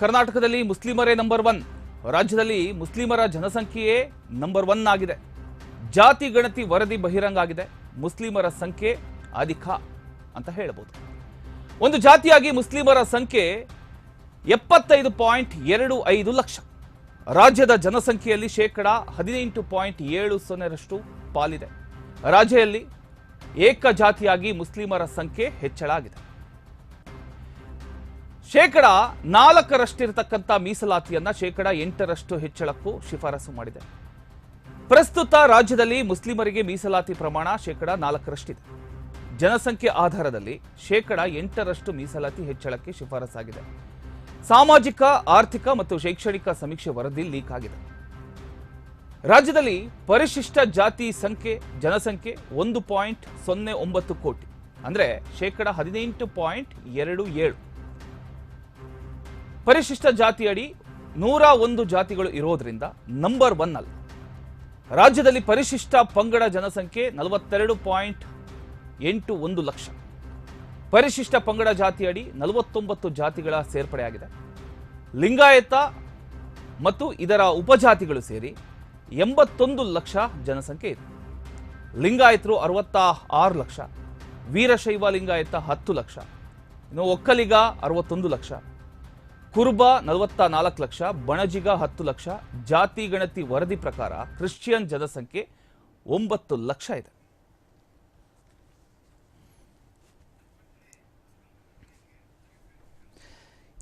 ಕರ್ನಾಟಕದಲ್ಲಿ ಮುಸ್ಲಿಮರೇ number one ರಾಜ್ಯದಲ್ಲಿ ಮುಸ್ಲಿಮರ ಜನಸಂಖ್ಯೆಯೇ ನಂಬರ್ ಒನ್ ಆಗಿದೆ. ಜಾತಿ ಗಣತಿ ವರದಿ ಬಹಿರಂಗ ಆಗಿದೆ ಮುಸ್ಲಿಮರ ಸಂಖ್ಯೆ ಅಧಿಕ ಅಂತ ಹೇಳಬಹುದು ಒಂದು ಜಾತಿಯಾಗಿ ಮುಸ್ಲಿಮರ ಸಂಖ್ಯೆ ಎಪ್ಪತ್ತೈದು ಪಾಯಿಂಟ್ ಎರಡು ಐದು ಲಕ್ಷ. ರಾಜ್ಯದ ಜನಸಂಖ್ಯೆಯಲ್ಲಿ ಶೇಕಡ ಹದಿನೆಂಟು ಪಾಯಿಂಟ್ ಏಳು ಸೊನ್ನೆರಷ್ಟು ಪಾಲಿದೆ. ರಾಜ್ಯದಲ್ಲಿ ಏಕಜಾತಿಯಾಗಿ ಮುಸ್ಲಿಮರ ಸಂಖ್ಯೆ ಹೆಚ್ಚಳ ಆಗಿದೆ. ಶೇಕಡ ನಾಲ್ಕರಷ್ಟಿರತಕ್ಕಂಥ ಮೀಸಲಾತಿಯನ್ನ ಶೇಕಡ ಎಂಟರಷ್ಟು ಹೆಚ್ಚಳಕ್ಕೂ ಶಿಫಾರಸು ಮಾಡಿದೆ. ಪ್ರಸ್ತುತ ರಾಜ್ಯದಲ್ಲಿ ಮುಸ್ಲಿಮರಿಗೆ ಮೀಸಲಾತಿ ಪ್ರಮಾಣ ಶೇಕಡ ನಾಲ್ಕರಷ್ಟಿದೆ. ಜನಸಂಖ್ಯೆ ಆಧಾರದಲ್ಲಿ ಶೇಕಡ ಎಂಟರಷ್ಟು ಮೀಸಲಾತಿ ಹೆಚ್ಚಳಕ್ಕೆ ಶಿಫಾರಸಾಗಿದೆ. ಸಾಮಾಜಿಕ, ಆರ್ಥಿಕ ಮತ್ತು ಶೈಕ್ಷಣಿಕ ಸಮೀಕ್ಷೆ ವರದಿ ಲೀಕ್ ಆಗಿದೆ. ರಾಜ್ಯದಲ್ಲಿ ಪರಿಶಿಷ್ಟ ಜಾತಿ ಸಂಖ್ಯೆ, ಜನಸಂಖ್ಯೆ ಒಂದು ಪಾಯಿಂಟ್ ಸೊನ್ನೆ ಒಂಬತ್ತು ಕೋಟಿ. ಅಂದರೆ ಶೇಕಡ ಹದಿನೆಂಟು ಪಾಯಿಂಟ್ ಎರಡು ಏಳು. ಪರಿಶಿಷ್ಟ ಜಾತಿಯಡಿ ನೂರ ಒಂದು ಜಾತಿಗಳು ಇರೋದ್ರಿಂದ ನಂಬರ್ ಒನ್ ಅಲ್ಲ. ರಾಜ್ಯದಲ್ಲಿ ಪರಿಶಿಷ್ಟ ಪಂಗಡ ಜನಸಂಖ್ಯೆ ನಲವತ್ತೆರಡು ಪಾಯಿಂಟ್ ಎಂಟು ಒಂದು ಲಕ್ಷ. ಪರಿಶಿಷ್ಟ ಪಂಗಡ ಜಾತಿಯಡಿ ನಲವತ್ತೊಂಬತ್ತು ಜಾತಿಗಳ ಸೇರ್ಪಡೆಯಾಗಿದೆ. ಲಿಂಗಾಯತ ಮತ್ತು ಇದರ ಉಪಜಾತಿಗಳು ಸೇರಿ ಎಂಬತ್ತೊಂದು ಲಕ್ಷ ಜನಸಂಖ್ಯೆ ಇದೆ. ಲಿಂಗಾಯತರು ಅರವತ್ತ ಆರು ಲಕ್ಷ, ವೀರಶೈವ ಲಿಂಗಾಯತ ಹತ್ತು ಲಕ್ಷ, ಇನ್ನು ಒಕ್ಕಲಿಗ ಅರವತ್ತೊಂದು ಲಕ್ಷ ಕುರುಬ ನಲವತ್ತ ನಾಲ್ಕು ಲಕ್ಷ, ಬಣಜಿಗ ಹತ್ತು ಲಕ್ಷ, ಜಾತಿ ಗಣತಿ ವರದಿ ಪ್ರಕಾರ ಕ್ರಿಶ್ಚಿಯನ್ ಜನಸಂಖ್ಯೆ ಒಂಬತ್ತು ಲಕ್ಷ ಇದೆ.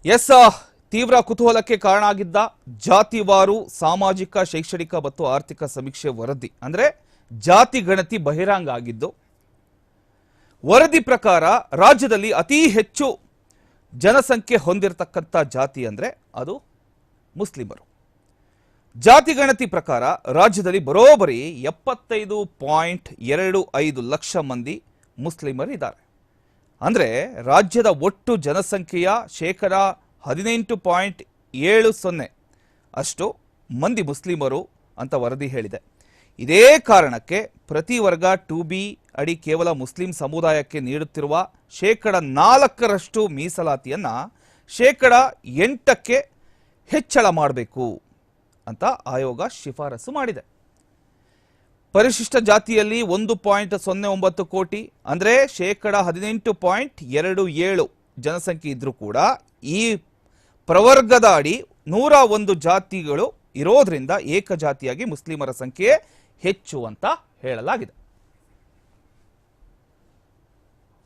ಎಸ್ ತೀವ್ರ ಕುತೂಹಲಕ್ಕೆ ಕಾರಣ ಆಗಿದ್ದ ಜಾತಿವಾರು ಸಾಮಾಜಿಕ, ಶೈಕ್ಷಣಿಕ ಮತ್ತು ಆರ್ಥಿಕ ಸಮೀಕ್ಷೆ ವರದಿ, ಅಂದ್ರೆ ಜಾತಿ ಗಣತಿ ಬಹಿರಂಗ ಆಗಿದ್ದು, ವರದಿ ಪ್ರಕಾರ ರಾಜ್ಯದಲ್ಲಿ ಅತಿ ಹೆಚ್ಚು ಜನಸಂಖ್ಯೆ ಹೊಂದಿರತಕ್ಕಂಥ ಜಾತಿ ಅಂದರೆ ಅದು ಮುಸ್ಲಿಮರು. ಜಾತಿ ಗಣತಿ ಪ್ರಕಾರ ರಾಜ್ಯದಲ್ಲಿ ಬರೋಬರಿ ಎಪ್ಪತ್ತೈದು ಪಾಯಿಂಟ್ ಎರಡು ಐದು ಲಕ್ಷ ಮಂದಿ ಮುಸ್ಲಿಮರಿದ್ದಾರೆ. ಅಂದರೆ ರಾಜ್ಯದ ಒಟ್ಟು ಜನಸಂಖ್ಯೆಯ ಶೇಕಡ ಹದಿನೆಂಟು ಪಾಯಿಂಟ್ ಏಳು ಸೊನ್ನೆ ಅಷ್ಟು ಮಂದಿ ಮುಸ್ಲಿಮರು ಅಂತ ವರದಿ ಹೇಳಿದೆ. ಇದೇ ಕಾರಣಕ್ಕೆ ಪ್ರತಿ ವರ್ಗ ಟು ಬಿ ಅಡಿ ಕೇವಲ ಮುಸ್ಲಿಂ ಸಮುದಾಯಕ್ಕೆ ನೀಡುತ್ತಿರುವ ಶೇಕಡ ನಾಲ್ಕರಷ್ಟು ಮೀಸಲಾತಿಯನ್ನ ಶೇಕಡ ಎಂಟಕ್ಕೆ ಹೆಚ್ಚಳ ಮಾಡಬೇಕು ಅಂತ ಆಯೋಗ ಶಿಫಾರಸು ಮಾಡಿದೆ. ಪರಿಶಿಷ್ಟ ಜಾತಿಯಲ್ಲಿ ಒಂದು ಪಾಯಿಂಟ್ ಸೊನ್ನೆ ಒಂಬತ್ತು ಕೋಟಿ, ಅಂದರೆ ಶೇಕಡ ಹದಿನೆಂಟು ಪಾಯಿಂಟ್ ಎರಡು ಏಳು ಜನಸಂಖ್ಯೆ ಇದ್ರೂ ಕೂಡ ಈ ಪ್ರವರ್ಗದ ಅಡಿ ನೂರ ಒಂದು ಜಾತಿಗಳು ಇರೋದ್ರಿಂದ ಏಕಜಾತಿಯಾಗಿ ಮುಸ್ಲಿಮರ ಸಂಖ್ಯೆ ಹೆಚ್ಚು ಅಂತ ಹೇಳಲಾಗಿದೆ.